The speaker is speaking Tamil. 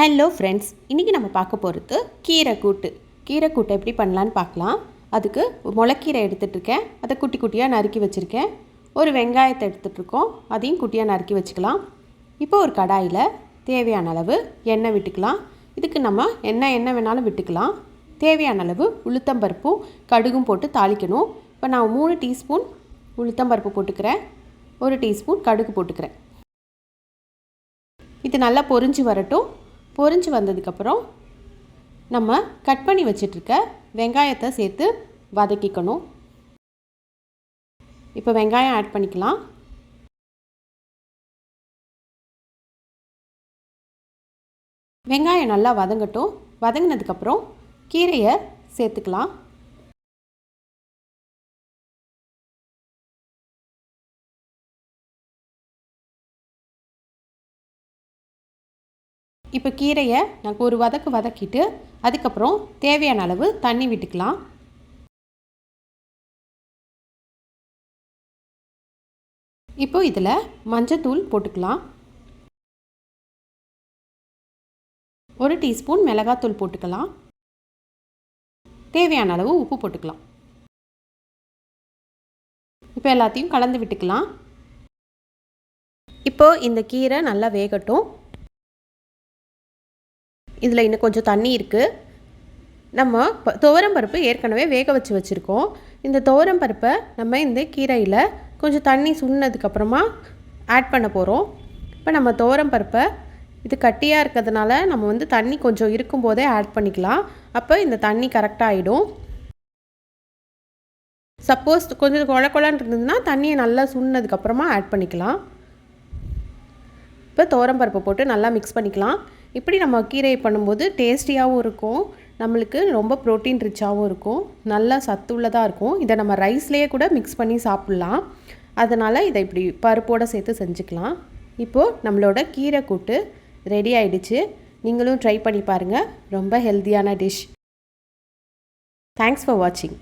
ஹலோ ஃப்ரெண்ட்ஸ் இன்றைக்கி நம்ம பார்க்க போகிறது கீரை கூட்டு. கீரை கூட்டை எப்படி பண்ணலான்னு பார்க்கலாம். அதுக்கு முளைக்கீரை எடுத்துகிட்ருக்கேன் அதை குட்டி குட்டியாக நறுக்கி வச்சுருக்கேன். ஒரு வெங்காயத்தை எடுத்துகிட்ருக்கோம் அதையும் குட்டியாக நறுக்கி வச்சுக்கலாம். இப்போ ஒரு கடாயில் தேவையான அளவு எண்ணெய் விட்டுக்கலாம். இதுக்கு நம்ம எண்ணெய் என்ன வேணாலும் விட்டுக்கலாம். தேவையான அளவு உளுத்தம்பருப்பும் கடுகும் போட்டு தாளிக்கணும். இப்போ நான் மூணு டீஸ்பூன் உளுத்தம்பருப்பு போட்டுக்கிறேன். ஒரு டீஸ்பூன் கடுகு போட்டுக்கிறேன். இது நல்லா பொரிஞ்சு வரட்டும். பொரிஞ்சு வந்ததுக்கப்புறம் நம்ம கட் பண்ணி வச்சிட்ருக்க வெங்காயத்தை சேர்த்து வதக்கிக்கணும். இப்போ வெங்காயம் ஆட் பண்ணிக்கலாம். வெங்காயம் நல்லா வதங்கட்டும். வதங்கினதுக்கப்புறம் கீரையை சேர்த்துக்கலாம். இப்போ கீரையை நான் ஒரு வதக்கு வதக்கிட்டு அதுக்கப்புறம் தேவையான அளவு தண்ணி விட்டுக்கலாம். இப்போ இதில் மஞ்சத்தூள் போட்டுக்கலாம். ஒரு டீஸ்பூன் மிளகாத்தூள் போட்டுக்கலாம். தேவையான அளவு உப்பு போட்டுக்கலாம். இப்போ எல்லாத்தையும் கலந்து விட்டுக்கலாம். இப்போது இந்த கீரை நல்லா வேகட்டும். இதில் இன்னும் கொஞ்சம் தண்ணி இருக்குது நம்ம துவரம் துவரம்பருப்பு ஏற்கனவே வேக வச்சு வச்சுருக்கோம். இந்த துவரம்பருப்பை நம்ம இந்த கீரையில் கொஞ்சம் தண்ணி சுண்ணதுக்கப்புறமா ஆட் பண்ண போகிறோம் இப்போ நம்ம துவரம்பருப்பை இது கட்டியாக இருக்கிறதுனால நம்ம வந்து தண்ணி கொஞ்சம் இருக்கும்போதே ஆட் பண்ணிக்கலாம். அப்போ இந்த தண்ணி கரெக்டாக ஆகிடும் சப்போஸ் கொஞ்சம் குழ குழன்னு இருந்ததுன்னா தண்ணியை நல்லா சுண்ணதுக்கப்புறமா ஆட் பண்ணிக்கலாம். இப்போ துவரம்பருப்பை போட்டு நல்லா மிக்ஸ் பண்ணிக்கலாம். இப்படி நம்ம கீரை பண்ணும்போது டேஸ்டியாகவும் இருக்கும். நம்மளுக்கு ரொம்ப ப்ரோட்டீன் ரிச்சாகவும் இருக்கும். நல்லா சத்துள்ளதாக இருக்கும். இதை நம்ம ரைஸ்லேயே கூட மிக்ஸ் பண்ணி சாப்பிட்லாம். அதனால் இதை இப்படி பருப்போடு சேர்த்து செஞ்சுக்கலாம். இப்போது நம்மளோட கீரை கூட்டு ரெடி ஆயிடுச்சு. நீங்களும் ட்ரை பண்ணி பாருங்கள் ரொம்ப ஹெல்த்தியான டிஷ் தேங்க்ஸ் ஃபார் வாட்சிங்